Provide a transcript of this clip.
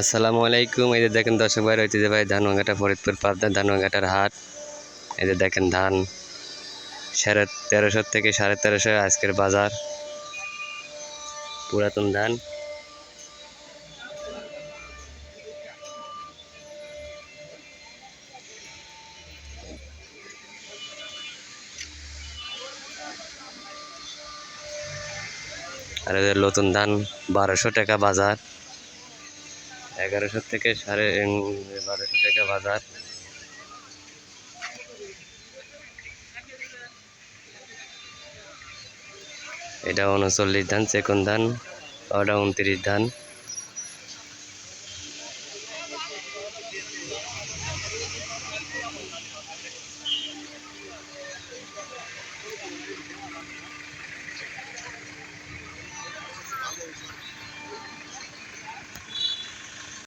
আসসালামু আলাইকুম। এই যে দেখেন দর্শক ভাই রয়েছে যে ভাই ধানবাঙ্গাটা ফরিদপুর পাবনা ধানবাঙ্গাটার হাট। এই যে দেখেন ধান, সাড়ে তেরোশো থেকে সাড়ে তেরোশো আজকের বাজার। পুরাতন ধান। আর এদের নতুন ধান, বারোশো টাকা বাজার। এগারোশো থেকে সাড়ে বারোশো টাকা বাজার। এটা উনচল্লিশ ধান চেকন ধান ওটা উনত্রিশ ধান।